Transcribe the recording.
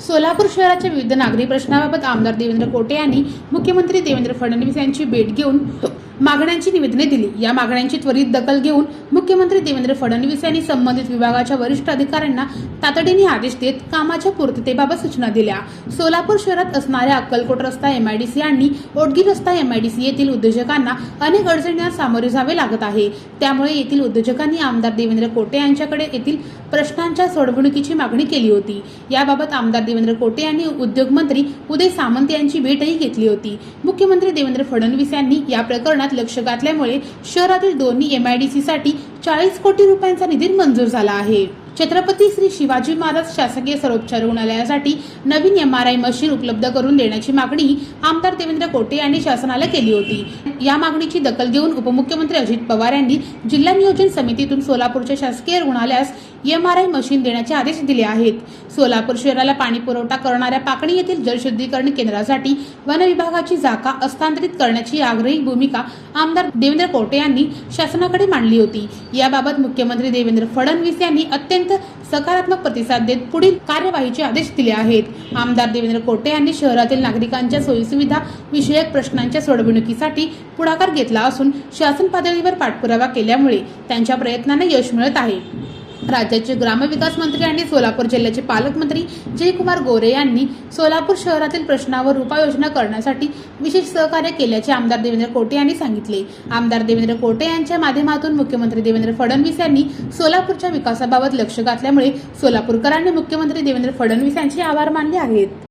सोलापूर शहराच्या विविध नागरी प्रश्नाबाबत आमदार देवेंद्र कोटे यांनी मुख्यमंत्री देवेंद्र फडणवीस यांची भेट घेऊन मागण्यांची निवेदने दिली. या मागण्यांची त्वरित दखल घेऊन मुख्यमंत्री देवेंद्र फडणवीस यांनी संबंधित विभागाच्या वरिष्ठ अधिकाऱ्यांना तातडीने आदेश देत कामाच्या पूर्ततेबाबत सूचना दिल्या. सोलापूर शहरात असणाऱ्या अक्कलकोट रस्ता एमआयडीसी आणि ओटगी रस्ता एमआयडीसी येथील उद्योजकांना अनेक अडचणींना सामोरे जावे लागत आहे. त्यामुळे येथील उद्योजकांनी आमदार देवेंद्र कोटे यांच्याकडे येथील प्रश्नांच्या सोडवणुकीची मागणी केली होती. याबाबत आमदार देवेंद्र कोटे यांनी उद्योगमंत्री उदय सामंत यांची भेटही घेतली होती. मुख्यमंत्री देवेंद्र फडणवीस यांनी या प्रकरणात लक्ष घातल्यामुळे शहरातील दोन्ही एम आय डी सी साठी चाळीस कोटी रुपयांचा निधी मंजूर झाला आहे. छत्रपती श्री शिवाजी महाराज शासकीय सर्वोपचार रुग्णालयासाठी नवीन एम आर आय मशीन उपलब्ध करून देण्याची मागणी आमदार देवेंद्र कोटे यांनी शासनाला केली होती. या मागणीची दखल घेऊन उपमुख्यमंत्री अजित पवार यांनी जिल्हा नियोजन समितीतून सोलापूरच्या शासकीय रुग्णालयास एम आर आय मशीन देण्याचे आदेश दिले आहेत. सोलापूर शहराला पाणी पुरवठा करणाऱ्या पाकणी येथील जलशुद्धीकरण केंद्रासाठी वन विभागाची जागा हस्तांतरित करण्याची आग्रही भूमिका आमदार देवेंद्र कोटे यांनी शासनाकडे मांडली होती. याबाबत मुख्यमंत्री देवेंद्र फडणवीस यांनी अत्यंत सकारात्मक प्रतिसाद देत पुढील कार्यवाहीचे आदेश दिले आहेत. आमदार देवेंद्र कोटे यांनी शहरातील नागरिकांच्या सोयीसुविधा विषयक प्रश्नांच्या सोडवणुकीसाठी पुढाकार घेतला असून शासन पातळीवर पाठपुरावा केल्यामुळे त्यांच्या प्रयत्नांना यश मिळत आहे. राज्याचे ग्रामविकास मंत्री आणि सोलापूर जिल्ह्याचे पालकमंत्री जयकुमार गोरे यांनी सोलापूर शहरातील प्रश्नावर उपाययोजना करण्यासाठी विशेष सहकार्य केल्याचे आमदार देवेंद्र कोटे यांनी सांगितले. आमदार देवेंद्र कोटे यांच्या माध्यमातून मुख्यमंत्री देवेंद्र फडणवीस यांनी सोलापूरच्या विकासाबाबत लक्ष घातल्यामुळे सोलापूरकरांनी मुख्यमंत्री देवेंद्र फडणवीस यांचे आभार मानले आहेत.